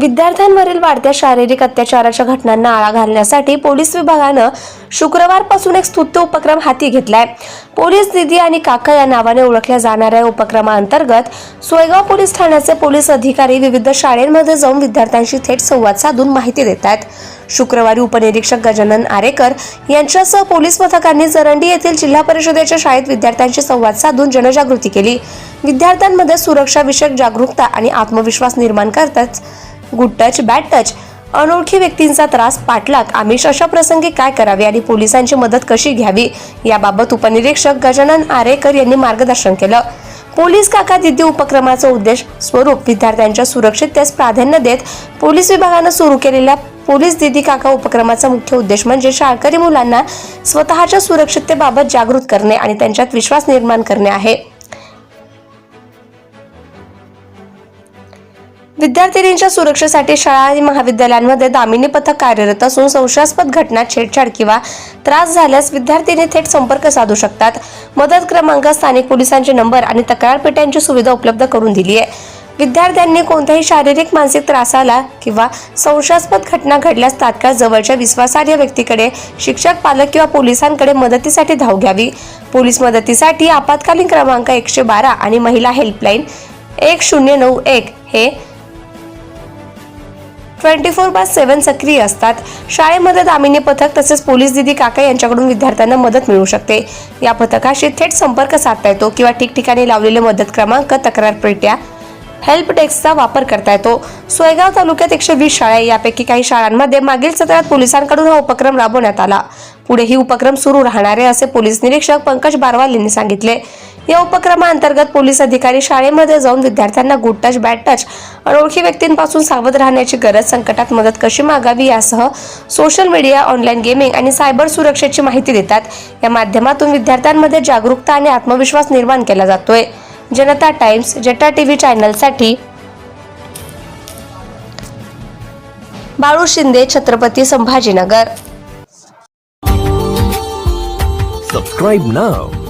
विद्यार्थ्यांवरील वाढत्या शारीरिक अत्याचाराच्या घटनांना आळा घालण्यासाठी पोलीस विभागानं शुक्रवारपासून एक स्तुत्य उपक्रम हाती घेतलाय. पोलीस दिदी आणि काका या नावाने ओळखल्या जाणाऱ्या उपक्रमाअंतर्गत सोयगाव पोलीस ठाण्याचे पोलीस अधिकारी विविध शाळेमध्ये जाऊन विद्यार्थ्यांशी थेट संवाद साधून माहिती देत आहेत शुक्रवारी उपनिरीक्षक गजानन आरेकर यांच्यासह पोलीस पथकांनी जरंडी येथील जिल्हा परिषदेच्या शाळेत विद्यार्थ्यांशी संवाद साधून जनजागृती केली. विद्यार्थ्यांमध्ये सुरक्षाविषयक जागरूकता आणि आत्मविश्वास निर्माण करताच गुड टच बॅड टच अनोळखी व्यक्तींचा त्रास पाठलाग आमिष अशा प्रसंगी काय करावे आणि पोलिसांची मदत कशी घ्यावी? याबाबत उपनिरीक्षक गजानन आरेकर यांनी मार्गदर्शन केलं. पोलीस काका दिदी उपक्रमाचा उद्देश स्वरूप विद्यार्थ्यांच्या सुरक्षिततेस प्राधान्य देत पोलीस विभागानं सुरू केलेल्या पोलीस दिदी काका उपक्रमाचा मुख्य उद्देश म्हणजे शाळकरी मुलांना स्वतःच्या सुरक्षिततेबाबत जागृत करणे आणि त्यांच्यात विश्वास निर्माण करणे आहे. विद्यार्थिनींच्या सुरक्षेसाठी शाळा आणि महाविद्यालयांमध्ये दामिनी पथक कार्यरत असून संशयास्पद घटना छेडछाड किंवा त्रास झाल्यास विद्यार्थिनी थेट संपर्क साधू शकतात. मदत क्रमांक स्थानिक पोलिसांचे नंबर आणि तक्रार पेट्यांची सुविधा उपलब्ध करून दिली आहे. विद्यार्थ्यांनी कोणत्याही शारीरिक मानसिक त्रासाला किंवा संशयास्पद घटना घडल्यास तात्काळ जवळच्या विश्वासार्ह व्यक्तीकडे शिक्षक पालक किंवा पोलिसांकडे मदतीसाठी धाव घ्यावी. पोलीस मदतीसाठी आपत्कालीन क्रमांक एकशे बारा आणि महिला हेल्पलाईन एक शून्य नऊ एक हे ट्वेंटी फोर बाय सेव्हन सक्रिय असतात. शाळेमध्ये दामिनी पथक तसेच पोलीस दिदी काका यांच्याकडून विद्यार्थ्यांना मदत मिळू शकते. या पथकाशी थेट संपर्क साधता येतो किंवा ठिकठिकाणी लावलेले मदत क्रमांक तक्रार पेट्या हेल्प डेस्कचा वापर करता येतो. सोयगाव तालुक्यात एकशे वीस शाळा यापैकी काही शाळांमध्ये मागील सत्रात पोलिसांकडून हा उपक्रम राबवण्यात आला. पुढे ही उपक्रम सुरू राहणार आहे असे पोलीस निरीक्षक पंकज बारवाल यांनी सांगितले. या उपक्रमाअंतर्गत पोलीस अधिकारी शाळेमध्ये जाऊन विद्यार्थ्यांना गुड टच बॅड टच अनोळखी व्यक्तींपासून सावध राहण्याची गरज संकटात मदत कशी मागावी यासह सोशल मीडिया ऑनलाईन गेमिंग आणि सायबर सुरक्षेची माहिती देतात. या माध्यमातून विद्यार्थ्यांमध्ये जागरूकता आणि आत्मविश्वास निर्माण केला जातोय. जनता टाइम्स जटा TV चॅनलसाठी Balu Shinde Chhatrapati Sambhajinagar. Subscribe now.